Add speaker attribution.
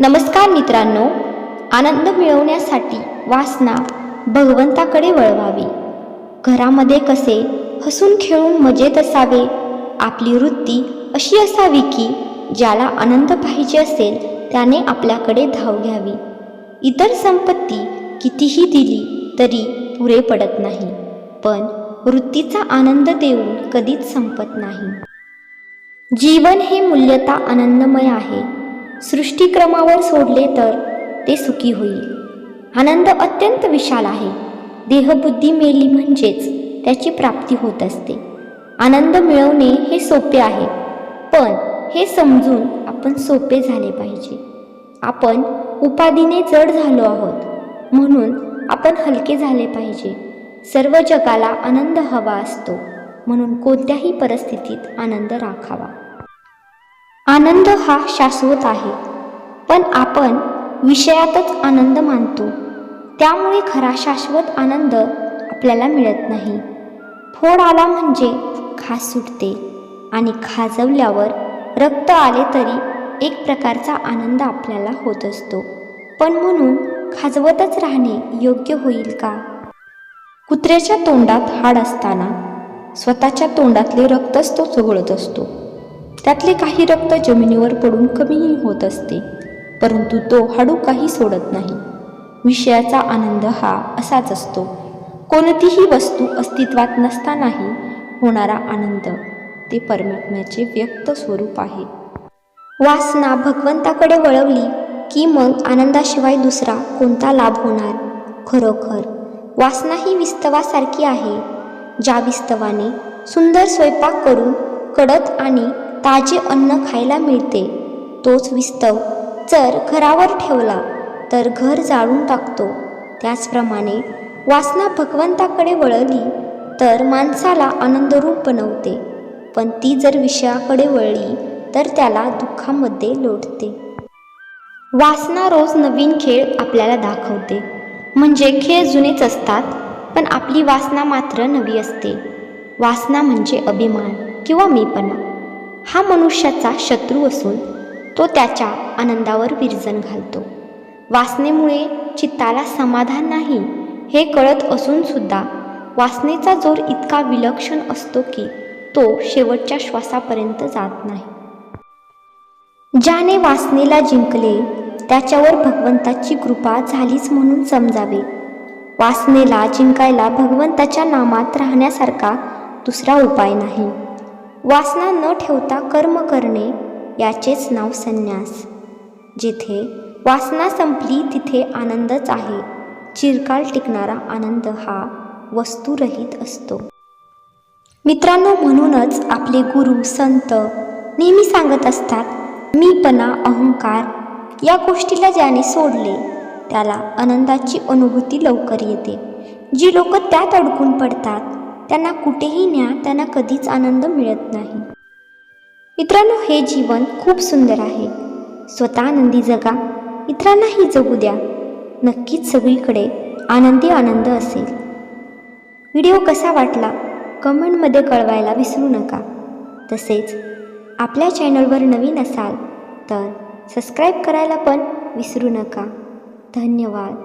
Speaker 1: नमस्कार मित्रांनो आनंद मिळवण्यासाठी वासना भगवंताकडे वळवावी. घरामध्ये कसे हसून खेळून मजेत असावे आपली वृत्ती अशी असावी की ज्याला आनंद पाहिजे असेल त्याने आपल्याकडे धाव घ्यावी. इतर संपत्ती कितीही दिली तरी पुरे पडत नाही पण वृत्तीचा आनंद देऊन कधीच संपत नाही. जीवन हे मूल्यता आनंदमय आहे. सृष्टिक्रमावर सोडले तर ते सुखी होईल. आनंद अत्यंत विशाल आहे. देहबुद्धी मेली म्हणजेच त्याची प्राप्ती होत असते. आनंद मिळवणे हे सोपे आहे पण हे समजून आपण सोपे झाले पाहिजे. आपण उपाधीने जड झालो आहोत म्हणून आपण हलके झाले पाहिजे. सर्व जगाला आनंद हवा असतो म्हणून कोणत्याही परिस्थितीत आनंद राखावा. आनंद हा शाश्वत आहे. पण आपण विषयातच आनंद मानतो. त्यामुळे खरा शाश्वत आनंद आपल्याला मिळत नाही. फोड आला म्हणजे खास सुटते आणि खाजवल्यावर रक्त आले तरी एक प्रकारचा आनंद आपल्याला होत असतो. पण म्हणून खाजवतच राहणे योग्य होईल का? कुत्र्याच्या तोंडात हाड असताना स्वतःच्या तोंडातले रक्तच तो चोगळत असतो. त्यातले काही रक्त जमिनीवर पडून कमीही होत असते परंतु तो हाडू काही सोडत नाही. विषयाचा आनंद हा असाच असतो. कोणतीही वस्तू अस्तित्वात नसतानाही होणारा आनंद ते परमात्म्याचे व्यक्त स्वरूप आहे. वासना भगवंताकडे वळवली की मग आनंदाशिवाय दुसरा कोणता लाभ होणार? खरोखर वासना ही विस्तवासारखी आहे ज्या विस्तवाने सुंदर स्वयंपाक करून कडत आणि ताजे अन्न खायला मिळते. तोच विस्तव जर घरावर ठेवला तर घर जाळून टाकतो. त्याचप्रमाणे वासना भगवंताकडे वळली तर माणसाला आनंदरूप बनवते. पण ती जर विषयाकडे वळली तर त्याला दुःखामध्ये लोटते. वासना रोज नवीन खेळ आपल्याला दाखवते. म्हणजे खेळ जुनेच असतात पण आपली वासना मात्र नवी असते. वासना म्हणजे अभिमान किंवा मीपणा. हा मनुष्याचा शत्रू असून तो त्याच्या आनंदावर विरजन घालतो. वासनेमुळे चित्ताला समाधान नाही हे कळत असून सुद्धा वासनेचा जोर इतका विलक्षण असतो की तो शेवटच्या श्वासापर्यंत जात नाही. ज्याने वासनेला जिंकले त्याच्यावर भगवंताची कृपा झालीच म्हणून समजावे. वासनेला जिंकायला भगवंताच्या नामात राहण्यासारखा दुसरा उपाय नाही. वासना न ठेवता कर्म करणे याचेच नाव संन्यास. जिथे वासना संपली तिथे आनंदच आहे. चिरकाल टिकणारा आनंद हा वस्तुरहित असतो. मित्रांनो म्हणूनच आपले गुरु संत नेहमी सांगत असतात मीपणा अहंकार. या गोष्टीला ज्याने सोडले त्याला आनंदाची अनुभूती लवकर येते. जी लोक त्यात अडकून पडतात त्यांना कुठेही न्या त्यांना कधीच आनंद मिळत नाही. मित्रांनो हे जीवन खूप सुंदर आहे. स्वतः आनंदी जगा इतरांनाही जगू द्या. नक्कीच सगळीकडे आनंदी आनंद असेल. व्हिडिओ कसा वाटला कमेंटमध्ये कळवायला विसरू नका. तसेच आपल्या चॅनलवर नवीन असाल तर सबस्क्राईब करायला पण विसरू नका. धन्यवाद.